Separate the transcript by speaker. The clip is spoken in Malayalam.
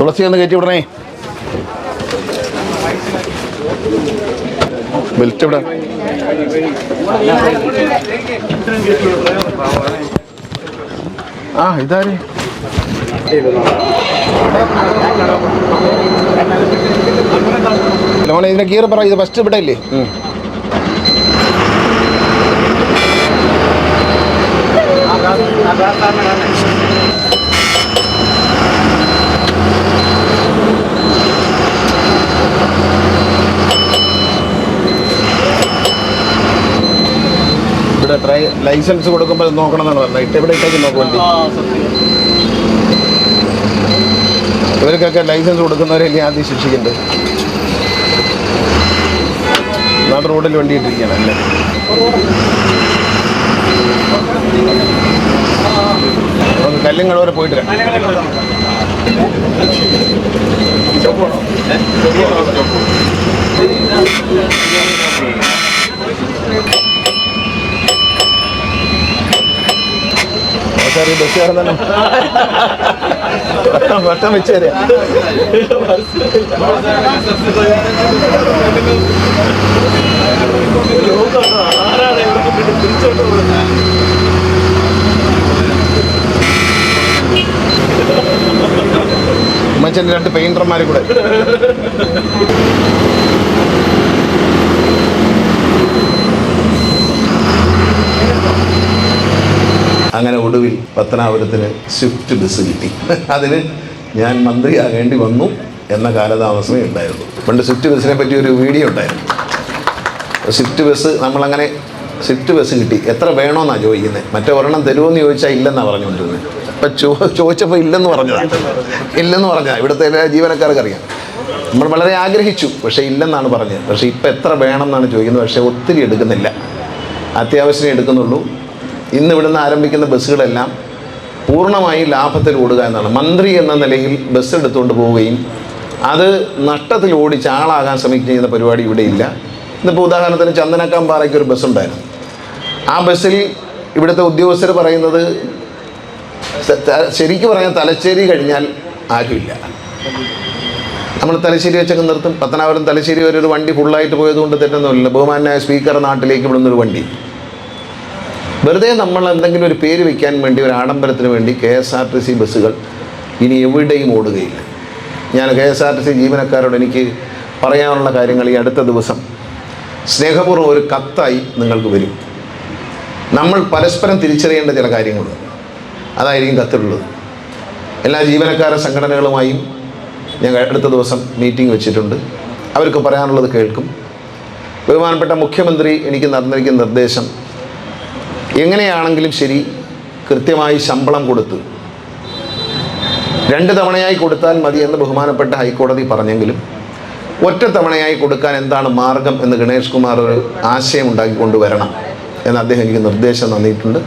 Speaker 1: തുളസി ഒന്ന് കയറ്റി വിടണേ. ബെൽറ്റ് ഇവിടെ ആ ഇതാര്? ഇതിനെ കീറി പറ ഇത് ഫസ്റ്റ് ഇവിടെ ഇല്ലേ? ലൈസൻസ് കൊടുക്കുമ്പോൾ നോക്കണമെന്നാണ് നോക്കണം എന്നാണ് പറഞ്ഞത്. ഇട്ട് ഇവിടെ ഇട്ടേക്ക് നോക്കും ഇവർക്കൊക്കെ ലൈസൻസ് കൊടുക്കുന്നവരല്ലേ ആദ്യം ശിക്ഷിക്കുന്നുണ്ട് നാട് റോഡിൽ വണ്ടി ഇട്ടിരിക്കുകയാണ് അല്ലേ? നമുക്ക് കളവരെ വരെ പോയിട്ട് വരാം ബസ് കയറുന്ന വട്ടം വട്ടം വെച്ച് തരാം. ഉമ്മച്ചന്റെ രണ്ട് പെയിന്റർമാർ കൂടെ. അങ്ങനെ ഒടുവിൽ പത്തനാപുരത്തിന് സ്വിഫ്റ്റ് ബസ് കിട്ടി. അതിന് ഞാൻ മന്ത്രിയാകേണ്ടി വന്നു എന്ന കാലതാമസമേ ഉണ്ടായിരുന്നു. പണ്ട് സ്വിഫ്റ്റ് ബസ്സിനെ പറ്റി ഒരു വീഡിയോ ഉണ്ടായിരുന്നു. സ്വിഫ്റ്റ് ബസ് നമ്മളങ്ങനെ സ്വിഫ്റ്റ് ബസ് കിട്ടി. എത്ര വേണമെന്നാണ് ചോദിക്കുന്നത് മറ്റേ ഒരെണ്ണം തരുമെന്ന് ചോദിച്ചാൽ ഇല്ലെന്നാണ് പറഞ്ഞുകൊണ്ടിരുന്നത് അപ്പം ചോ ചോദിച്ചപ്പോൾ ഇല്ലെന്ന് പറഞ്ഞതാണ് ഇല്ലെന്ന് പറഞ്ഞതാണ് ഇവിടുത്തെ എല്ലാ ജീവനക്കാർക്ക് അറിയാം നമ്മൾ വളരെ ആഗ്രഹിച്ചു പക്ഷേ ഇല്ലെന്നാണ് പറഞ്ഞത്. പക്ഷേ ഇപ്പം എത്ര വേണമെന്നാണ് ചോദിക്കുന്നത്. പക്ഷേ ഒത്തിരി എടുക്കുന്നില്ല. അത്യാവശ്യം എടുക്കുന്നുള്ളൂ. ഇന്ന് ഇവിടുന്ന് ആരംഭിക്കുന്ന ബസ്സുകളെല്ലാം പൂർണമായി ലാഭത്തിൽ ഓടുക എന്നാണ്. മന്ത്രി എന്ന നിലയിൽ ബസ് എടുത്തുകൊണ്ട് പോവുകയും അത് നഷ്ടത്തിൽ ഓടിച്ച് ആളാകാൻ ശ്രമിക്കുകയും ചെയ്യുന്ന പരിപാടി ഇവിടെ ഇല്ല. ഇന്നിപ്പോൾ ഉദാഹരണത്തിന് ചന്ദനക്കാമ്പാറയ്ക്ക് ഒരു ബസ് ഉണ്ടായിരുന്നു ആ ബസ്സിൽ ഇവിടുത്തെ ഉദ്യോഗസ്ഥർ പറയുന്നത് ശരിക്കും പറഞ്ഞാൽ തലശ്ശേരി കഴിഞ്ഞാൽ ആരുമില്ല. നമ്മൾ തലശ്ശേരി വെച്ചൊക്കെ നിർത്തും. പത്തനാപുരം തലശ്ശേരി വരെ ഒരു വണ്ടി ഫുള്ളായിട്ട് പോയതുകൊണ്ട് തെറ്റൊന്നുമില്ല. ബഹുമാനായ സ്പീക്കർ നാട്ടിലേക്ക് ഇവിടുന്ന് ഒരു വണ്ടി. വെറുതെ നമ്മൾ എന്തെങ്കിലും ഒരു പേര് വയ്ക്കാൻ വേണ്ടി ഒരു ആഡംബരത്തിന് വേണ്ടി K S R T C ബസ്സുകൾ ഇനി എവിടെയും ഓടുകയില്ല. ഞാൻ K S R T C ജീവനക്കാരോട് എനിക്ക് പറയാനുള്ള കാര്യങ്ങൾ ഈ അടുത്ത ദിവസം സ്നേഹപൂർവം ഒരു കത്തായി നിങ്ങൾക്ക് വരും. നമ്മൾ പരസ്പരം തിരിച്ചറിയേണ്ട ചില കാര്യങ്ങളുണ്ട്. അതായിരിക്കും കത്തിലുള്ളത്. എല്ലാ ജീവനക്കാര സംഘടനകളുമായും ഞാൻ അടുത്ത ദിവസം മീറ്റിംഗ് വെച്ചിട്ടുണ്ട്. അവർക്ക് പറയാനുള്ളത് കേൾക്കും. ബഹുമാനപ്പെട്ട മുഖ്യമന്ത്രി എനിക്ക് നടന്നിരിക്കുന്ന നിർദ്ദേശം എങ്ങനെയാണെങ്കിലും ശരി കൃത്യമായി ശമ്പളം കൊടുത്ത് രണ്ട് തവണയായി കൊടുത്താൽ മതി എന്ന് ബഹുമാനപ്പെട്ട ഹൈക്കോടതി പറഞ്ഞെങ്കിലും ഒറ്റ തവണയായി കൊടുക്കാൻ എന്താണ് മാർഗം എന്ന് ഗണേഷ് കുമാർ ഒരു ആശയം ഉണ്ടാക്കി എന്ന് അദ്ദേഹം എനിക്ക് നിർദ്ദേശം തന്നിട്ടുണ്ട്.